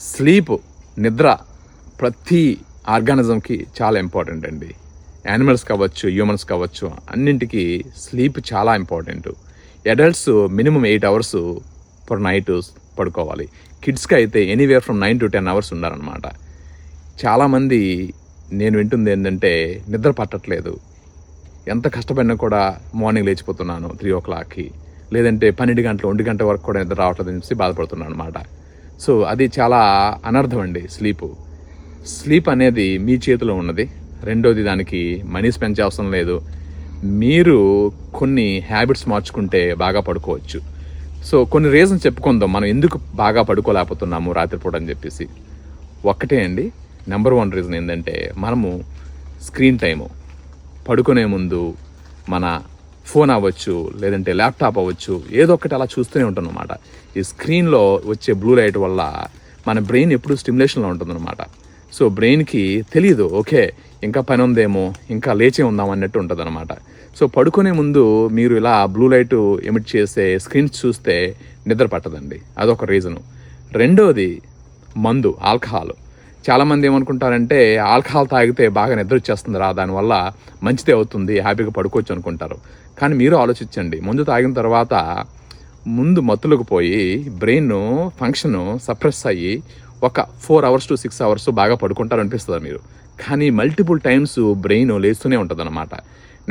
Sleep నిద్ర ప్రతి ఆర్గానిజంకి చాలా ఇంపార్టెంట్ అండి. యానిమల్స్ కావచ్చు హ్యూమన్స్ కావచ్చు అన్నింటికి స్లీప్ చాలా important. Adults minimum eight hours per night పడుకోవాలి. కిడ్స్కి అయితే anywhere from nine to ten hours ఉండాలన్నమాట చాలామంది నేను వింటుంది ఏంటంటే నిద్ర పట్టట్లేదు. ఎంత కష్టపడినా కూడా మార్నింగ్ లేచిపోతున్నాను త్రీ ఓ క్లాక్కి. లేదంటే పన్నెండు గంటలు ఒంటి గంట వరకు కూడా నిద్ర రావట్లేదు అని చెప్పి బాధపడుతున్నాను అనమాట సో అది చాలా అనర్థం అండి స్లీపు. స్లీప్ అనేది మీ చేతిలో ఉన్నది. రెండోది దానికి మనీ స్పెండ్ అవసరం లేదు. మీరు కొన్ని హ్యాబిట్స్ మార్చుకుంటే బాగా పడుకోవచ్చు. సో కొన్ని రీజన్స్ చెప్పుకుందాం. మనం ఎందుకు బాగా పడుకోలేకపోతున్నాము రాత్రిపూట అని చెప్పేసి. ఒక్కటే అండి నెంబర్ వన్ రీజన్ ఏంటంటే మనము స్క్రీన్ టైము. పడుకునే ముందు మన ఫోన్ అవ్వచ్చు లేదంటే ల్యాప్టాప్ అవ్వచ్చు ఏదో ఒకటి అలా చూస్తూనే ఉంటుందన్నమాట. అనమాట ఈ స్క్రీన్లో వచ్చే బ్లూ లైట్ వల్ల మన బ్రెయిన్ ఎప్పుడు స్టిమ్యులేషన్లో ఉంటుందన్నమాట. సో బ్రెయిన్కి తెలియదు ఓకే ఇంకా పని ఉందేమో ఇంకా లేచే ఉందాం అన్నట్టు ఉంటుంది అనమాట సో పడుకునే ముందు మీరు ఇలా బ్లూ లైట్ ఎమిట్ చేసే స్క్రీన్స్ చూస్తే నిద్ర పట్టదండి. అదొక రీజను. రెండోది మందు ఆల్కహాల్. చాలామంది ఏమనుకుంటారంటే ఆల్కహాల్ తాగితే బాగా నిద్ర వచ్చేస్తుంది రా దానివల్ల మంచిదే అవుతుంది హ్యాపీగా పడుకోవచ్చు అనుకుంటారు. కానీ మీరు ఆలోచించండి ముందు తాగిన తర్వాత ముందు మత్తులకు పోయి బ్రెయిన్ ఫంక్షన్ సప్రెస్ అయ్యి ఒక four hours to six hours బాగా పడుకుంటారు అనిపిస్తుంది మీరు. కానీ మల్టిపుల్ టైమ్స్ బ్రెయిన్ లేస్తూనే ఉంటుంది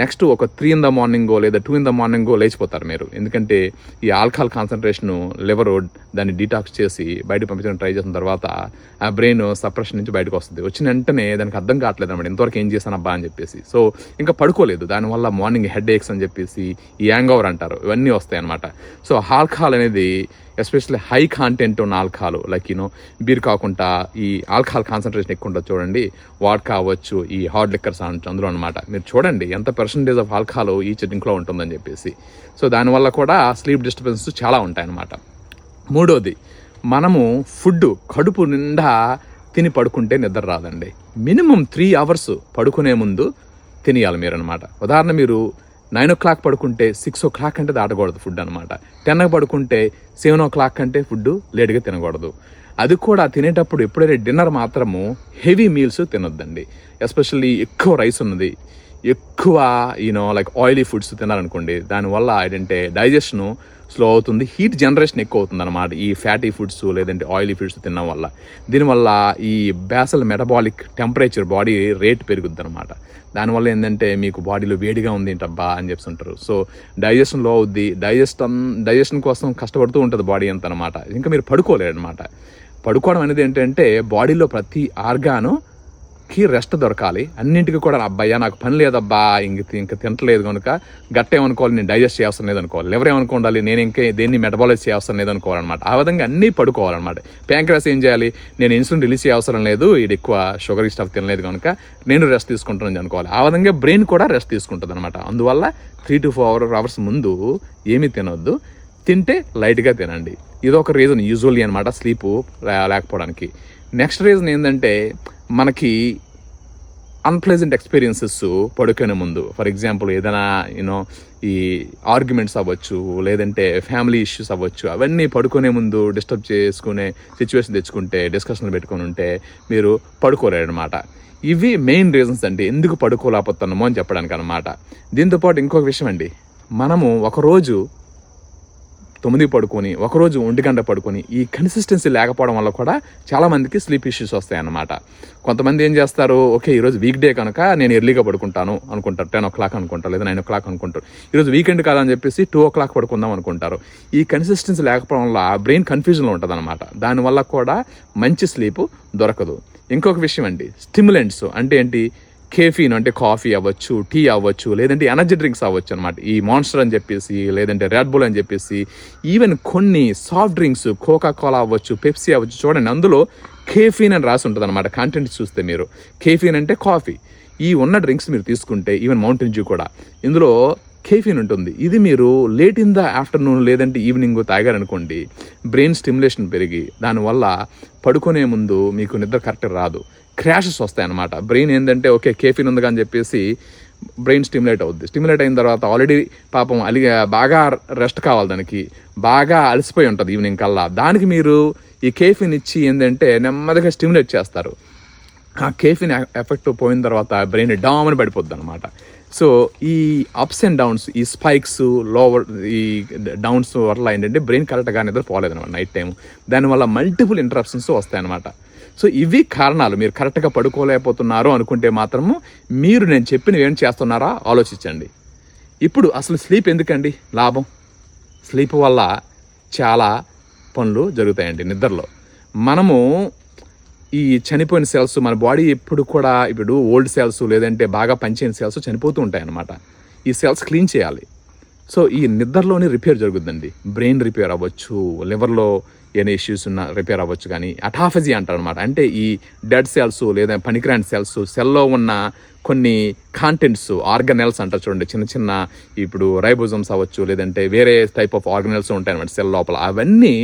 నెక్స్ట్ ఒక త్రీ ఇన్ ద మార్నింగో లేదా టూ ఇన్ ద మార్నింగో లేచిపోతారు మీరు. ఎందుకంటే ఈ ఆల్కహాల్ కాన్సన్ట్రేషన్ లివర్ దాన్ని డీటాక్స్ చేసి బయట పంపించడం ట్రై చేసిన తర్వాత ఆ బ్రెయిన్ సప్రెషన్ నుంచి బయటకు వస్తుంది. వచ్చిన వెంటనే దానికి అర్థం కావట్లేదు అనమాట ఇంతవరకు ఏం చేశాను అబ్బా అని చెప్పేసి. సో ఇంకా పడుకోలేదు. దానివల్ల మార్నింగ్ హెడ్ ఏక్స్ అని చెప్పేసి ఈ యాంగ్ ఓవర్ అంటారు. ఇవన్నీ వస్తాయి అనమాట సో ఆల్కహాల్ అనేది ఎస్పెషల్లీ హై కాంటెంట్ ఉన్న alcohol like you know beer కాకుండా ఈ ఆల్కహాల్ కాన్సన్ట్రేషన్ ఎక్కువ ఉంటుంది చూడండి. వాట్ కావచ్చు ఈ హార్డ్ లిక్కర్స్ అందులో అనమాట మీరు చూడండి ఎంత పర్సంటేజ్ ఆఫ్ ఆల్కహాల్ ఈ డ్రింక్లో ఉంటుందని చెప్పేసి. సో దానివల్ల కూడా స్లీప్ డిస్టర్బెన్స్ చాలా ఉంటాయన్నమాట మూడోది మనము ఫుడ్ కడుపు నిండా తిని పడుకుంటే నిద్ర రాదండి. మినిమం త్రీ అవర్స్ పడుకునే ముందు తినేయాలి మీరు అనమాట ఉదాహరణ మీరు నైన్ ఓ క్లాక్ పడుకుంటే సిక్స్ ఓ క్లాక్ అంటే దాటకూడదు ఫుడ్ అనమాట టెన్ పడుకుంటే సెవెన్ ఓ క్లాక్ అంటే ఫుడ్ లేట్గా తినకూడదు. అది కూడా తినేటప్పుడు ఎప్పుడైతే డిన్నర్ మాత్రము హెవీ మీల్స్ తినొద్దండి. ఎస్పెషల్లీ ఎక్కువ రైస్ ఉన్నది. ఎక్కువ you know like oily foods తినాలనుకోండి. దానివల్ల ఏంటంటే డైజెషన్ స్లో అవుతుంది. హీట్ జనరేషన్ ఎక్కువ అవుతుంది అనమాట ఈ ఫ్యాటీ ఫుడ్స్ లేదంటే ఆయిలీ ఫుడ్స్ తినడం వల్ల. దీనివల్ల ఈ basal metabolic temperature body rate పెరుగుద్ది అనమాట దానివల్ల ఏంటంటే మీకు బాడీలో వేడిగా ఉంది ఏంటబ్బా అని చెప్పి ఉంటారు సో డైజెషన్లో అవుద్ది డైజెస్ట్ డైజెషన్ కోసం కష్టపడుతూ ఉంటుంది బాడీ అంత అనమాట ఇంకా మీరు పడుకోలేరు అనమాట పడుకోవడం అనేది ఏంటంటే బాడీలో ప్రతి ఆర్గాను కి రెస్ట్ దొరకాలి. అన్నింటికి కూడా అబ్బాయ్యా నాకు పని లేదబ్బా ఇంక ఇంక తింటలేదు కనుక గట్ట ఏమనుకోవాలి నేను డైజెస్ట్ చేయాల్సిన లేదు అనుకోవాలి లివర్ ఏమనుకోవాలి నేను ఇంకా దేన్ని మెటబాలైజ్ చేయాల్సిన లేదు అనుకోవాలన్నమాట ఆ విధంగా అన్నీ పడుకోవాలన్నమాట. ప్యాంక్రాస్ ఏం చేయాలి? నేను ఇన్సులిన్ రిలీజ్ చేయవసరం లేదు ఇది ఎక్కువ షుగర్ స్టఫ్ తినలేదు కనుక నేను రెస్ట్ తీసుకుంటానని అనుకోవాలి. ఆ విధంగా బ్రెయిన్ కూడా రెస్ట్ తీసుకుంటుంది అనమాట అందువల్ల త్రీ టు ఫోర్ అవర్స్ ముందు ఏమీ తినొద్దు. తింటే లైట్గా తినండి. ఇది ఒక రీజన్ యూజువల్లీ అనమాట స్లీప్ లేకపోవడానికి. నెక్స్ట్ రీజన్ ఏంటంటే మనకి అన్ప్లెజెంట్ ఎక్స్పీరియన్సెస్ పడుకునే ముందు. ఫర్ ఎగ్జాంపుల్ ఏదైనా యూనో ఈ ఆర్గ్యుమెంట్స్ అవ్వచ్చు లేదంటే ఫ్యామిలీ ఇష్యూస్ అవ్వచ్చు అవన్నీ పడుకునే ముందు డిస్టర్బ్ చేసుకునే సిచ్యువేషన్ తెచ్చుకుంటే డిస్కషన్లు పెట్టుకొని ఉంటే మీరు పడుకోలేరు అనమాట ఇవి మెయిన్ రీజన్స్ అండి. ఎందుకు పడుకోలేకపోతున్నామో అని చెప్పడానికి అనమాట దీంతోపాటు ఇంకొక విషయం అండి. మనము ఒకరోజు తొమ్మిది పడుకొని ఒకరోజు ఒంటి గంట పడుకొని ఈ కన్సిస్టెన్సీ లేకపోవడం వల్ల కూడా చాలామందికి స్లీప్ ఇష్యూస్ వస్తాయన్నమాట. కొంతమంది ఏం చేస్తారు ఓకే ఈరోజు వీక్ డే కనుక నేను ఎర్లీగా పడుకుంటాను అనుకుంటారు. టెన్ ఓ క్లాక్ అనుకుంటారు లేదా నైన్ ఓ క్లాక్ అనుకుంటారు ఈరోజు వీకెండ్ కాదని చెప్పేసి టూ ఓ క్లాక్ పడుకుందాం అనుకుంటారు. ఈ కన్సిస్టెన్సీ లేకపోవడం వల్ల బ్రెయిన్ కన్ఫ్యూజన్లో ఉంటుంది అనమాట దానివల్ల కూడా మంచి స్లీప్ దొరకదు. ఇంకొక విషయం అండి స్టిమ్యులెంట్స్ అంటే ఏంటి? కేఫీన్ అంటే కాఫీ అవ్వచ్చు టీ అవ్వచ్చు లేదంటే ఎనర్జీ డ్రింక్స్ అవ్వచ్చు అనమాట ఈ మాన్స్టర్ అని చెప్పేసి లేదంటే రెడ్ బుల్ అని చెప్పేసి ఈవెన్ కొన్ని సాఫ్ట్ డ్రింక్స్ కోకా కోలా అవ్వచ్చు పెప్సీ అవ్వచ్చు చూడండి అందులో కేఫీన్ అని రాసి ఉంటుంది అనమాట కంటెంట్ చూస్తే మీరు. కేఫీన్ అంటే కాఫీ. ఈ ఉన్న డ్రింక్స్ మీరు తీసుకుంటే ఈవెన్ మౌంటైన్ జ్యూ కూడా. ఇందులో కేఫీన్ ఉంటుంది. ఇది మీరు లేట్ ఇన్ ద ఆఫ్టర్నూన్ లేదంటే ఈవినింగ్ తాగారనుకోండి బ్రెయిన్ స్టిమ్యులేషన్ పెరిగి దానివల్ల పడుకునే ముందు మీకు నిద్ర కరెక్ట్ రాదు. క్రాషెస్ వస్తాయి అనమాట బ్రెయిన్ ఏంటంటే ఓకే కేఫీన్ ఉంది అని చెప్పేసి బ్రెయిన్ స్టిమ్యులేట్ అవుద్ది. స్టిమ్యులేట్ అయిన తర్వాత ఆల్రెడీ పాపం అలి బాగా రెస్ట్ కావాలి దానికి. బాగా అలసిపోయి ఉంటుంది ఈవినింగ్ కల్లా. దానికి మీరు ఈ కేఫిన్ ఇచ్చి ఏంటంటే నెమ్మదిగా స్టిమ్యులేట్ చేస్తారు. ఆ కేఫిన్ ఎఫెక్ట్ పోయిన తర్వాత బ్రెయిన్ డామని పడిపోద్ది అనమాట సో ఈ అప్స్ అండ్ డౌన్స్ ఈ స్పైక్స్ లోవర్ ఈ డౌన్స్ వల్ల ఏంటంటే బ్రెయిన్ కరెక్ట్గా నిద్రపోలేదు అనమాట నైట్ టైం దానివల్ల మల్టిపుల్ ఇంటరప్షన్స్ వస్తాయన్నమాట. సో ఇవి కారణాలు. మీరు కరెక్ట్గా పడుకోలేకపోతున్నారు అనుకుంటే మాత్రము మీరు నేను చెప్పినవి ఏం చేస్తున్నారా? ఆలోచించండి. ఇప్పుడు అసలు స్లీప్ ఎందుకండి? లాభం. స్లీప్ వల్ల చాలా పనులు జరుగుతాయండి నిద్రలో. మనము ఈ చనిపోయిన సెల్స్ మన బాడీ ఎప్పుడు కూడా ఇప్పుడు ఓల్డ్ సెల్స్ లేదంటే బాగా పనిచేయని సెల్స్ చనిపోతూ ఉంటాయి అన్నమాట ఈ సెల్స్ క్లీన్ చేయాలి. సో ఈ నిద్రలోనే రిపేర్ జరుగుతుందండి బ్రెయిన్ రిపేర్ అవ్వచ్చు లివర్లో ఏమైనా ఇష్యూస్ ఉన్న రిపేర్ అవ్వచ్చు కానీ అటాఫజీ అంటారు అనమాట అంటే ఈ డెడ్ సెల్స్ లేదా పనికిరాని సెల్స్ సెల్లో ఉన్న కొన్ని కాంటెంట్స్ ఆర్గనెల్స్ అంటారు చూడండి. చిన్న చిన్న ఇప్పుడు రైబోజమ్స్ అవ్వచ్చు లేదంటే వేరే టైప్ ఆఫ్ ఆర్గనెల్స్ ఉంటాయి అనమాట సెల్ లోపల. అవన్నీ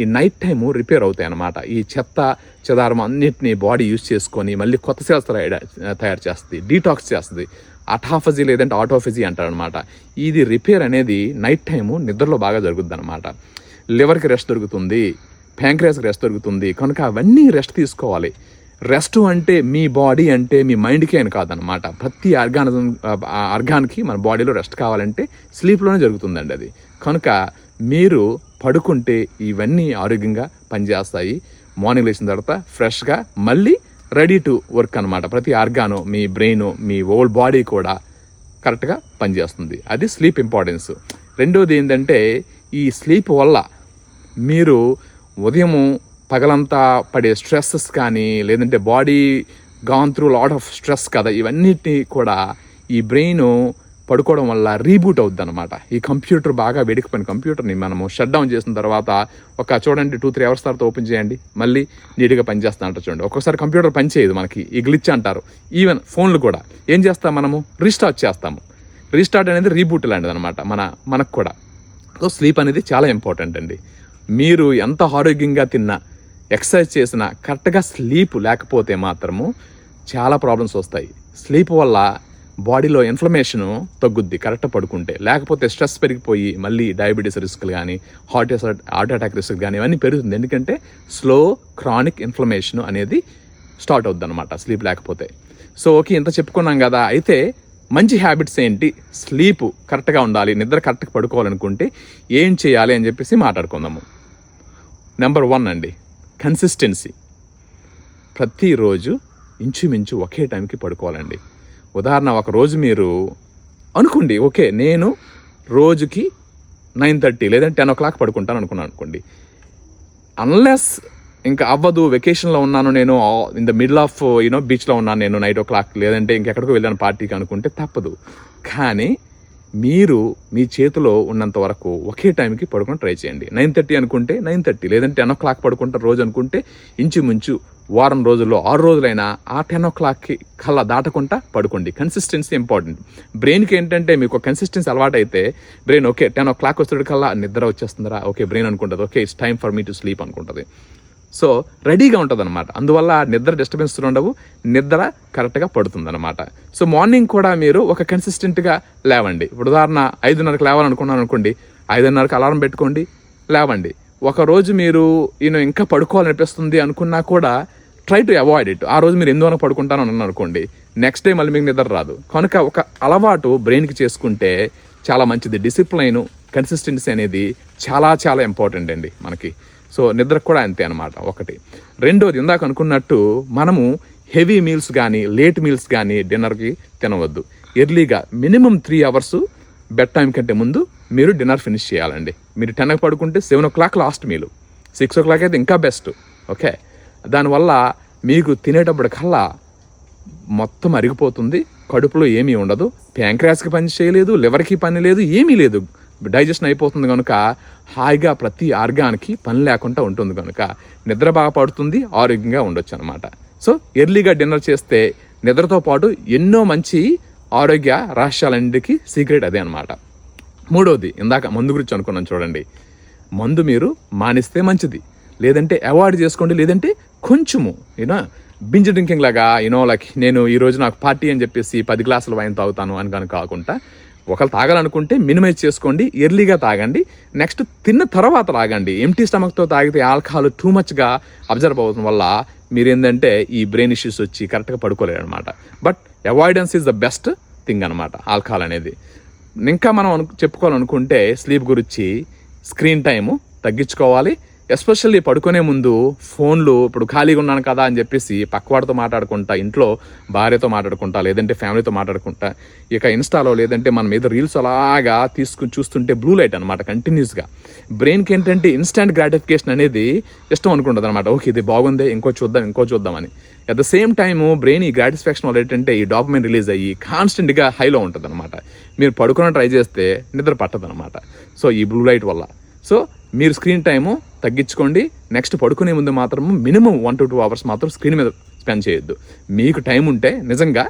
ఈ నైట్ టైము రిపేర్ అవుతాయి అన్నమాట ఈ చెత్త చెదారం అన్నింటినీ బాడీ యూజ్ చేసుకొని మళ్ళీ కొత్త సెల్స్ తయారు చేస్తుంది డీటాక్స్ చేస్తుంది. అటాఫజీ లేదంటే ఆటోఫజీ అంటారనమాట ఇది రిపేర్ అనేది నైట్ టైము నిద్రలో బాగా జరుగుద్ది అనమాట లివర్కి రెస్ట్ దొరుకుతుంది ప్యాంక్రియాస్కి రెస్ట్ దొరుకుతుంది. కనుక అవన్నీ రెస్ట్ తీసుకోవాలి. రెస్ట్ అంటే మీ బాడీ అంటే మీ మైండ్కి అని కాదనమాట ప్రతి ఆర్గానిజం ఆర్గాన్కి మన బాడీలో రెస్ట్ కావాలంటే స్లీప్లోనే జరుగుతుందండి అది. కనుక మీరు పడుకుంటే ఇవన్నీ ఆరోగ్యంగా పనిచేస్తాయి. మార్నింగ్ లేచిన తర్వాత ఫ్రెష్గా మళ్ళీ రెడీ టు వర్క్ అనమాట ప్రతి ఆర్గాను మీ బ్రెయిన్ మీ ఓల్డ్ బాడీ కూడా కరెక్ట్గా పనిచేస్తుంది. అది స్లీప్ ఇంపార్టెన్స్. రెండోది ఏంటంటే ఈ స్లీప్ వల్ల మీరు ఉదయము పగలంతా పడే స్ట్రెస్సెస్ కానీ లేదంటే body gone through lot of stress కదా ఇవన్నిటిని కూడా ఈ బ్రెయిన్ పడుకోవడం వల్ల రీబూట్ అవుద్ది అనమాట ఈ కంప్యూటర్ బాగా వెడికిపోయిన కంప్యూటర్ని మనము షట్ డౌన్ చేసిన తర్వాత ఒక చూడండి టూ త్రీ అవర్స్ తర్వాత ఓపెన్ చేయండి మళ్ళీ నీట్గా పనిచేస్తా అంటారు చూడండి. ఒక్కొక్కసారి కంప్యూటర్ పనిచేయదు మనకి ఈ గ్లిచ్ అంటారు. ఈవెన్ ఫోన్లు కూడా. ఏం చేస్తాం మనము? రీస్టార్ట్ చేస్తాము. రీస్టార్ట్ అనేది రీబూట్ లాంటిది అనమాట మన మనకు కూడా. సో స్లీప్ అనేది చాలా ఇంపార్టెంట్ అండి. మీరు ఎంత ఆరోగ్యంగా తిన్నా ఎక్సర్సైజ్ చేసినా కరెక్ట్గా స్లీప్ లేకపోతే మాత్రము చాలా ప్రాబ్లమ్స్ వస్తాయి. స్లీప్ వల్ల బాడీలో ఇన్ఫ్లమేషన్ తగ్గుద్ది కరెక్ట్ పడుకుంటే. లేకపోతే స్ట్రెస్ పెరిగిపోయి మళ్ళీ డయాబెటీస్ రిస్క్లు కానీ హార్ట్ హార్ట్ అటాక్ రిస్క్ కానీ ఇవన్నీ పెరుగుతుంది. ఎందుకంటే స్లో క్రానిక్ ఇన్ఫ్లమేషన్ అనేది స్టార్ట్ అవుద్ది అనమాట స్లీప్ లేకపోతే. సో ఓకే ఇంత చెప్పుకున్నాం కదా. అయితే మంచి హ్యాబిట్స్ ఏంటి? స్లీప్ కరెక్ట్గా ఉండాలి నిద్ర కరెక్ట్గా పడుకోవాలనుకుంటే ఏం చేయాలి అని చెప్పేసి మాట్లాడుకుందాము. నెంబర్ వన్ అండి కన్సిస్టెన్సీ ప్రతిరోజు ఇంచుమించు ఒకే టైంకి పడుకోవాలండి. ఉదాహరణ ఒక రోజు మీరు అనుకోండి ఓకే నేను రోజుకి నైన్ థర్టీ లేదంటే టెన్ ఓ క్లాక్ పడుకుంటాను అనుకున్నాను అనుకోండి. అన్లెస్ ఇంకా అవ్వదు వెకేషన్లో ఉన్నాను నేను in the middle of you know బీచ్లో ఉన్నాను నేను నైట్ ఓ క్లాక్ లేదంటే ఇంకెక్కడికో వెళ్ళాను పార్టీకి అనుకుంటే తప్పదు. కానీ మీరు మీ చేతిలో ఉన్నంత వరకు ఒకే టైంకి పడుకుని ట్రై చేయండి. నైన్ థర్టీ అనుకుంటే నైన్ థర్టీ లేదంటే టెన్ ఓ క్లాక్ పడుకుంటారు రోజు అనుకుంటే ఇంచుమించు వారం రోజుల్లో ఆరు రోజులైనా ఆ టెన్ ఓ క్లాక్కి కల్లా దాటకుండా పడుకోండి. కన్సిస్టెన్సీ ఇంపార్టెంట్ బ్రెయిన్కి ఏంటంటే మీకు కన్సిస్టెన్సీ అలవాటు అయితే brain okay ten o'clock వస్తుంది కల్లా నిద్ర వచ్చేస్తుందిరా ఓకే బ్రెయిన్ అనుకుంటుంది okay it's time for me to sleep అనుకుంటుంది. సో రెడీగా ఉంటుంది అనమాట అందువల్ల నిద్ర డిస్టర్బెన్స్ ఉండవు నిద్ర కరెక్ట్గా పడుతుంది అనమాట సో మార్నింగ్ కూడా మీరు ఒక కన్సిస్టెంట్గా లేవండి. ఇప్పుడు ఉదాహరణ ఐదున్నరకు లేవాలనుకున్నాను అనుకోండి ఐదున్నరకు అలారం పెట్టుకోండి లేవండి. ఒకరోజు మీరు ఈయన ఇంకా పడుకోవాలనిపిస్తుంది అనుకున్నా కూడా ట్రై టు అవాయిడ్ ఇట్ ఆ రోజు మీరు ఎందువల్ల పడుకుంటాను అని అనుకోండి. నెక్స్ట్ డే మళ్ళీ మీకు నిద్ర రాదు. కనుక ఒక అలవాటు బ్రెయిన్కి చేసుకుంటే చాలా మంచిది. డిసిప్లైన్ కన్సిస్టెన్సీ అనేది చాలా చాలా ఇంపార్టెంట్ అండి మనకి. సో నిద్రకు కూడా అంతే అనమాట ఒకటి. రెండోది ఇందాక అనుకున్నట్టు మనము హెవీ మీల్స్ కానీ లేట్ మీల్స్ కానీ డిన్నర్కి తినవద్దు. ఎర్లీగా minimum three hours bed time కంటే ముందు మీరు డిన్నర్ ఫినిష్ చేయాలండి. మీరు టెన్కి పడుకుంటే seven o'clock last మీలు six o'clock అయితే ఇంకా బెస్ట్ ఓకే దానివల్ల మీకు తినేటప్పుడు కల్లా మొత్తం అరిగిపోతుంది కడుపులో ఏమీ ఉండదు ప్యాంక్రాస్కి పని చేయలేదు లివర్కి పని లేదు ఏమీ లేదు. డైజెషన్ అయిపోతుంది కనుక హాయిగా ప్రతి ఆర్గాన్కి పని లేకుండా ఉంటుంది కనుక నిద్ర బాగా పడుతుంది ఆరోగ్యంగా ఉండొచ్చు అనమాట సో ఎర్లీగా డిన్నర్ చేస్తే నిద్రతో పాటు ఎన్నో మంచి ఆరోగ్య రహస్యాలన్నిటికీ సీక్రెట్ అదే అనమాట మూడవది ఇందాక మందు గురించి అనుకున్నాను చూడండి. మందు మీరు మానేస్తే మంచిది. లేదంటే అవాయిడ్ చేసుకోండి లేదంటే కొంచెము యూనో బింజ్ డ్రింకింగ్ లాగా యూనో లైక్ నేను ఈరోజు నాకు పార్టీ అని చెప్పేసి పది గ్లాసులు వైన్ తాగుతాను అని కనుక కాకుండా ఒకళ్ళు తాగాలనుకుంటే మినిమైజ్ చేసుకోండి ఎర్లీగా తాగండి నెక్స్ట్ తిన్న తర్వాత తాగండి. ఎంటీ స్టమక్తో తాగితే ఆల్కహాల్ టూ మచ్గా అబ్జర్వ్ అవుతున్న వల్ల మీరేంటంటే ఈ బ్రెయిన్ ఇష్యూస్ వచ్చి కరెక్ట్గా పడుకోలేరు అనమాట but avoidance is the best thing అనమాట ఆల్కహాల్ అనేది. ఇంకా మనం అను చెప్పుకోవాలనుకుంటే స్లీప్ గురించి స్క్రీన్ టైము తగ్గించుకోవాలి ఎస్పెషల్లీ పడుకునే ముందు ఫోన్లు ఇప్పుడు ఖాళీగా ఉన్నాను కదా అని చెప్పేసి పక్కవాడితో మాట్లాడుకుంటా ఇంట్లో భార్యతో మాట్లాడుకుంటా లేదంటే ఫ్యామిలీతో మాట్లాడుకుంటా ఇక ఇన్స్టాలో లేదంటే మన మీద రీల్స్ అలాగా తీసుకుని చూస్తుంటే బ్లూ లైట్ అనమాట కంటిన్యూస్గా బ్రెయిన్కి ఏంటంటే ఇన్స్టాంట్ గ్రాటిఫికేషన్ అనేది ఇష్టం అనుకుంటుంది అనమాట ఓకే ఇది బాగుంది ఇంకో చూద్దాం ఇంకో చూద్దామని at the same time brain ఈ గ్రాటిస్ఫాక్షన్ వల్ల ఏంటంటే ఈ డాక్యుమెంట్ రిలీజ్ అయ్యి కాన్స్టెంట్గా హైలో ఉంటుంది అనమాట మీరు పడుకున్న ట్రై చేస్తే నిద్ర పట్టదనమాట సో ఈ బ్లూ లైట్ వల్ల. సో మీరు స్క్రీన్ టైము తగ్గించుకోండి. నెక్స్ట్ పడుకునే ముందు మాత్రం minimum one to two hours మాత్రం స్క్రీన్ మీద స్పెండ్ చేయొద్దు. మీకు టైం ఉంటే నిజంగా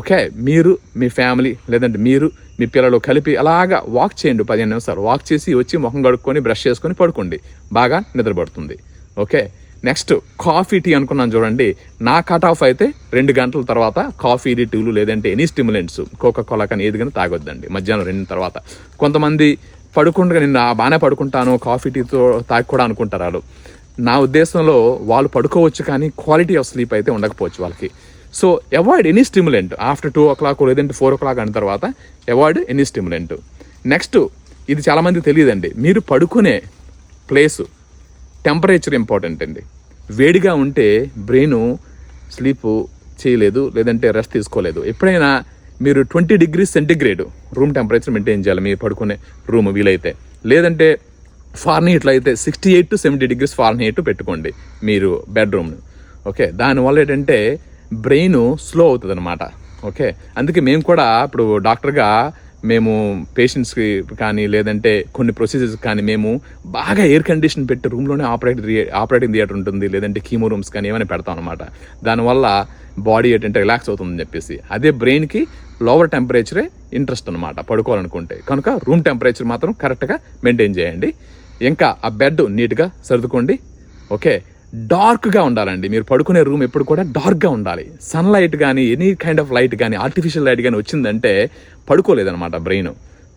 ఓకే మీరు మీ ఫ్యామిలీ లేదంటే మీరు మీ పిల్లలు కలిపి అలాగా వాక్ చేయండి పదిహేను నిమిషాలు. వాక్ చేసి వచ్చి ముఖం కడుక్కొని బ్రష్ చేసుకొని పడుకోండి. బాగా నిద్రపడుతుంది. ఓకే నెక్స్ట్ కాఫీ టీ అనుకున్నాను చూడండి. నా కట్ ఆఫ్ అయితే రెండు గంటల తర్వాత కాఫీ టీలు లేదంటే ఎనీ స్టిమ్యులెంట్స్ కోకా కోలా కానీ ఏది కానీ తాగొద్దండి. మధ్యాహ్నం రెండు తర్వాత. కొంతమంది పడుకుండగా నేను బాగానే పడుకుంటాను కాఫీ టీతో తాగి కూడా అనుకుంటారు వాళ్ళు. నా ఉద్దేశంలో వాళ్ళు పడుకోవచ్చు కానీ క్వాలిటీ ఆఫ్ స్లీప్ అయితే ఉండకపోవచ్చు వాళ్ళకి. So avoid any stimulant. After two o'clock లేదంటే ఫోర్ ఓ క్లాక్ అయిన తర్వాత అవాయిడ్ ఎనీ స్టిములెంట్. నెక్స్ట్ ఇది చాలామంది తెలియదండి. మీరు పడుకునే ప్లేసు టెంపరేచర్ ఇంపార్టెంట్ అండి. వేడిగా ఉంటే బ్రెయిన్ స్లీప్ చేయలేదు లేదంటే రెస్ట్ తీసుకోలేదు. ఎప్పుడైనా మీరు twenty degree centigrade room temperature maintain చేయాలి. మీరు పడుకునే రూమ్ వీలైతే. లేదంటే ఫార్నీట్లో అయితే sixty eight to seventy degrees Fahrenheit పెట్టుకోండి మీరు బెడ్రూమ్ను. ఓకే? దానివల్ల ఏంటంటే బ్రెయిన్ స్లో అవుతుంది అనమాట ఓకే? అందుకే మేము కూడా ఇప్పుడు డాక్టర్గా మేము పేషెంట్స్కి కానీ లేదంటే కొన్ని ప్రొసీజర్స్ కానీ మేము బాగా ఎయిర్ కండిషన్ పెట్టి రూమ్లోనే ఆపరేట్ ఆపరేటింగ్ థియేటర్ ఉంటుంది లేదంటే కీమో రూమ్స్ కానీ ఏమైనా పెడతాం అనమాట దానివల్ల బాడీ ఏంటంటే రిలాక్స్ అవుతుందని చెప్పేసి. అదే బ్రెయిన్కి లోవర్ టెంపరేచరే ఇంట్రెస్ట్ అనమాట పడుకోవాలనుకుంటే. కనుక రూమ్ టెంపరేచర్ మాత్రం కరెక్ట్గా మెయింటైన్ చేయండి. ఇంకా ఆ బెడ్ నీట్గా సర్దుకోండి. ఓకే డార్క్గా ఉండాలండి. మీరు పడుకునే రూమ్ ఎప్పుడు కూడా డార్క్గా ఉండాలి. సన్లైట్ కానీ ఎనీ కైండ్ ఆఫ్ లైట్ కానీ ఆర్టిఫిషియల్ లైట్ కానీ వచ్చిందంటే పడుకోలేదనమాట బ్రెయిన్.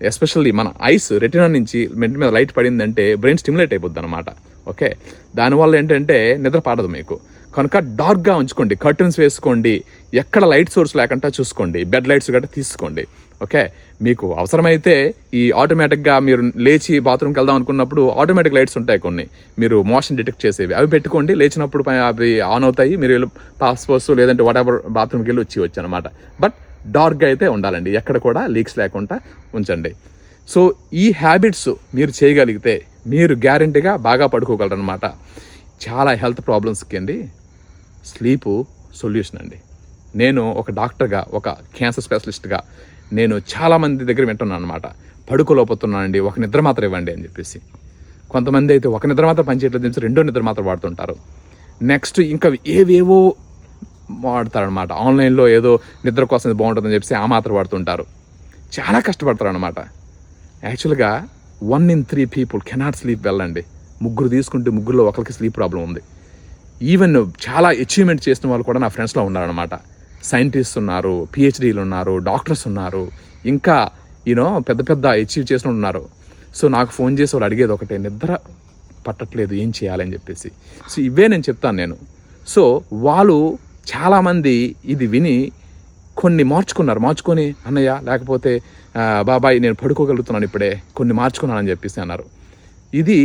ఎస్పెషల్లీ మన ఐస్ రెటినా నుంచి మెంట్ మీద లైట్ పడిందంటే బ్రెయిన్ స్టిమ్యులేట్ అయిపోద్ది అనమాట ఓకే? దానివల్ల ఏంటంటే నిద్ర పడదు మీకు. కనుక డార్క్గా ఉంచుకోండి. కర్టన్స్ వేసుకోండి. ఎక్కడ లైట్ సోర్స్ లేకుండా చూసుకోండి. బెడ్ లైట్స్ గట్రా తీసుకోండి. ఓకే మీకు అవసరమైతే ఈ ఆటోమేటిక్గా మీరు లేచి బాత్రూమ్కి వెళ్దాం అనుకున్నప్పుడు ఆటోమేటిక్ లైట్స్ ఉంటాయి కొన్ని. మీరు మోషన్ డిటెక్ట్ చేసేవి. అవి పెట్టుకోండి లేచినప్పుడు పై- అవి ఆన్ అవుతాయి. మీరు పాస్పోర్ట్స్ లేదంటే వాట్ ఎవర్ బాత్రూమ్కి వెళ్ళి వచ్చి వచ్చు అనమాట బట్ డార్క్గా అయితే ఉండాలండి. ఎక్కడ కూడా లీక్స్ లేకుండా ఉంచండి. సో ఈ హ్యాబిట్స్ మీరు చేయగలిగితే మీరు గ్యారంటీగా బాగా పడుకోగలరనమాట చాలా హెల్త్ ప్రాబ్లమ్స్కి అండి. స్లీపు సొల్యూషన్ అండి. నేను ఒక డాక్టర్గా ఒక క్యాన్సర్ స్పెషలిస్ట్గా నేను చాలామంది దగ్గర వింటున్నాను అనమాట పడుకోలేకపోతున్నానండి ఒక నిద్ర మాత్రం ఇవ్వండి అని చెప్పేసి. కొంతమంది అయితే ఒక నిద్ర మాత్రం పనిచేయట్లేదు తెలిసి రెండో నిద్ర మాత్రం వాడుతుంటారు. నెక్స్ట్ ఇంకా ఏవేవో వాడతారనమాట ఆన్లైన్లో ఏదో నిద్ర కోసం బాగుంటుందని చెప్పేసి ఆ మాత్రం వాడుతుంటారు. చాలా కష్టపడతారు అనమాట యాక్చువల్గా one in three people cannot sleep వెళ్ళండి. ముగ్గురు తీసుకుంటే ముగ్గురులో ఒకరికి స్లీప్ ప్రాబ్లం ఉంది. ఈవెన్ చాలా అచీవ్మెంట్ చేసిన వాళ్ళు కూడా నా ఫ్రెండ్స్లో ఉన్నారనమాట సైంటిస్ట్ ఉన్నారు పిహెచ్డీలు ఉన్నారు డాక్టర్స్ ఉన్నారు ఇంకా యూనో పెద్ద పెద్ద అచీవ్ చేసిన ఉన్నారు. సో నాకు ఫోన్ చేసి వాళ్ళు అడిగేది ఒకటే నిద్ర పట్టట్లేదు ఏం చేయాలని చెప్పేసి. సో ఇవే నేను చెప్తాను నేను. సో వాళ్ళు చాలామంది ఇది విని కొన్ని మార్చుకున్నారు. మార్చుకొని అన్నయ్య లేకపోతే బాబాయ్ నేను పడుకోగలుగుతున్నాను ఇప్పుడే కొన్ని మార్చుకున్నానని చెప్పేసి అన్నారు. ఇది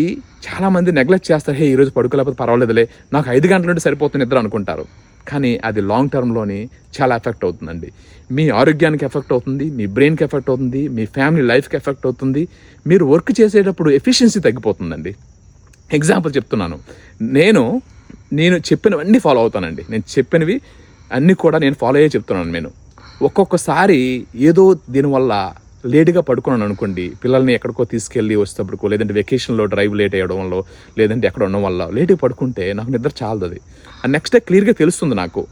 చాలామంది నెగ్లెక్ట్ చేస్తారు. హే ఈరోజు పడుకోలేకపోతే పర్వాలేదులే నాకు ఐదు గంటల నుండి సరిపోతుంది నిద్ర అనుకుంటారు. కానీ అది లాంగ్ టర్మ్లోని చాలా ఎఫెక్ట్ అవుతుందండి. మీ ఆరోగ్యానికి ఎఫెక్ట్ అవుతుంది మీ బ్రెయిన్కి ఎఫెక్ట్ అవుతుంది మీ ఫ్యామిలీ లైఫ్కి ఎఫెక్ట్ అవుతుంది. మీరు వర్క్ చేసేటప్పుడు ఎఫిషియన్సీ తగ్గిపోతుందండి. ఎగ్జాంపుల్ చెప్తున్నాను. నేను నేను చెప్పినవన్నీ ఫాలో అవుతానండి. నేను చెప్పినవి అన్నీ కూడా నేను ఫాలో అయ్యే చెప్తున్నాను నేను. ఒక్కొక్కసారి ఏదో దీనివల్ల లేటుగా పడుకున్నాను అనుకోండి పిల్లల్ని ఎక్కడికో తీసుకెళ్ళి వచ్చేటప్పటికో లేదంటే వెకేషన్లో డ్రైవ్ లేట్ అయ్యడం వల్ల లేదంటే ఎక్కడ ఉండడం వల్ల లేటుగా పడుకుంటే నాకు నిద్ర చాలదు ఆ నెక్స్ట్ డే క్లియర్గా తెలుస్తుంది నాకు.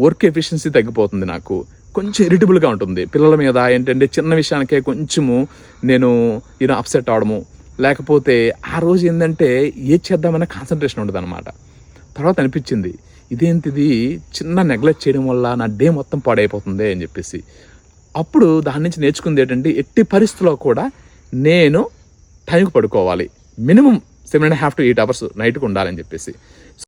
వర్క్ ఎఫిషియన్సీ తగ్గిపోతుంది నాకు. కొంచెం ఇరిటబుల్గా ఉంటుంది. పిల్లల మీద ఏంటంటే చిన్న విషయానికే కొంచెము నేను ఈయన అప్సెట్ అవడము. లేకపోతే ఆ రోజు ఏంటంటే ఏ చేద్దామనే కాన్సన్ట్రేషన్ ఉండదు అనమాట తర్వాత అనిపించింది ఇదేంటిది? చిన్న నెగ్లెక్ట్ చేయడం వల్ల నా డే మొత్తం పాడైపోతుంది అని చెప్పేసి. అప్పుడు దాని నుంచి నేర్చుకుంది ఏంటంటే ఎట్టి పరిస్థితుల్లో కూడా నేను టైంకి పడుకోవాలి. Minimum seven and half to eight hours నైట్కి ఉండాలని చెప్పేసి.